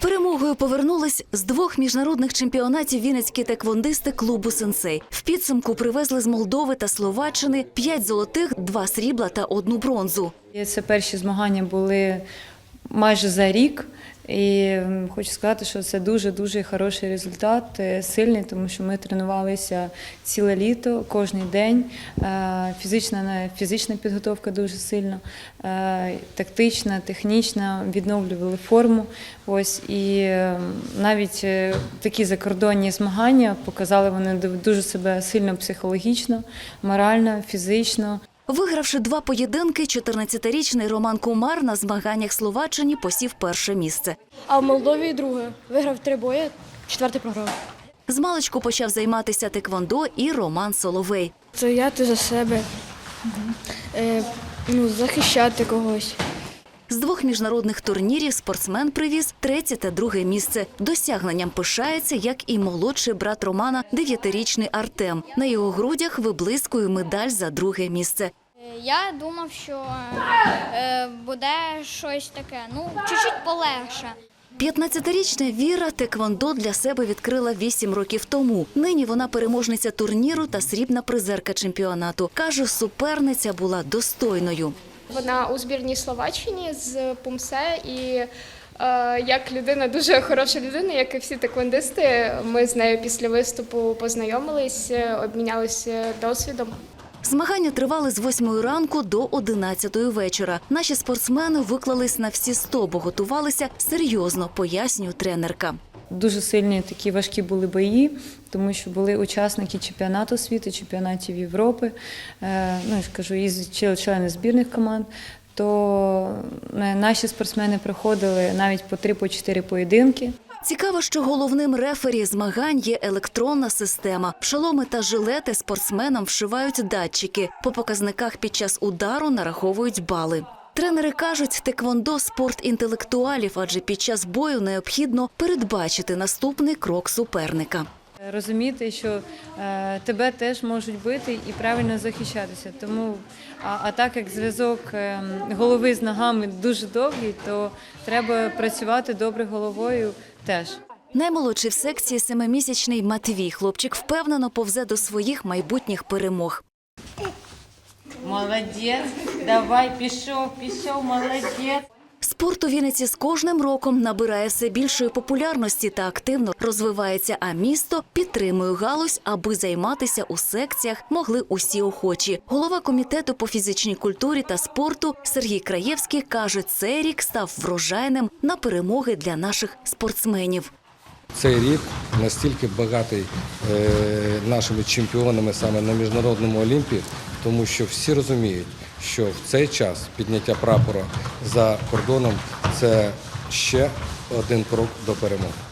перемогою повернулись з двох міжнародних чемпіонатів вінницькі теквондисти клубу Сенсей. В підсумку привезли з Молдови та Словаччини п'ять золотих, два срібла та одну бронзу. Це перші змагання були майже за рік. І хочу сказати, що це дуже дуже хороший результат, е, сильний, тому що ми тренувалися ціле літо, кожен день. Е, Фізична фізична підготовка дуже сильна, е, тактична, технічна, відновлювали форму. Ось і навіть такі закордонні змагання показали вони дуже себе сильно психологічно, морально, фізично. Вигравши два поєдинки, 14-річний Роман Кумар на змаганнях Словаччині посів перше місце. А в Молдові друге. Виграв три бої, четвертий програв. Змалечку почав займатися теквондо і Роман Соловей. Стояти за себе, е, ну, захищати когось. З двох міжнародних турнірів спортсмен привіз третє та друге місце. Досягненням пишається, як і молодший брат Романа, дев'ятирічний Артем. На його грудях виблискує медаль за друге місце. Я думав, що е, буде щось таке, ну, чуть-чуть полегше. 15-річна Віра теквондо для себе відкрила 8 років тому. Нині вона переможниця турніру та срібна призерка чемпіонату. Каже, суперниця була достойною. Вона у збірній Словаччині з Пумсе і е, як людина, дуже хороша людина, як і всі теквондисти. Ми з нею після виступу познайомились, е, обмінялися досвідом. Змагання тривали з 8 ранку до 11 вечора. Наші спортсмени виклались на всі 100, бо готувалися серйозно, пояснює тренерка. Дуже сильні такі важкі були бої, тому що були учасники чемпіонату світу, чемпіонатів Європи, е, ну я ж кажу, і члени- збірних команд. То е, наші спортсмени проходили навіть по три по чотири поєдинки. Цікаво, що головним рефері змагань є електронна система. В шоломи та жилети спортсменам вшивають датчики. По показниках під час удару нараховують бали. Тренери кажуть, теквондо спорт інтелектуалів, адже під час бою необхідно передбачити наступний крок суперника. Розуміти, що е, тебе теж можуть бити і правильно захищатися. Тому, а, а так як зв'язок е, голови з ногами дуже довгий, то треба працювати добре головою теж. Наймолодший в секції семимісячний Матвій. Хлопчик впевнено повзе до своїх майбутніх перемог. Молодець, давай, пішов, пішов, молодець. Спорт у Вінниці з кожним роком набирає все більшої популярності та активно розвивається. А місто підтримує галузь, аби займатися у секціях могли усі охочі. Голова комітету по фізичній культурі та спорту Сергій Краєвський каже, цей рік став врожайним на перемоги для наших спортсменів. Цей рік настільки багатий е, нашими чемпіонами саме на міжнародному олімпі, тому що всі розуміють, що в цей час підняття прапора за кордоном це ще один крок до перемоги.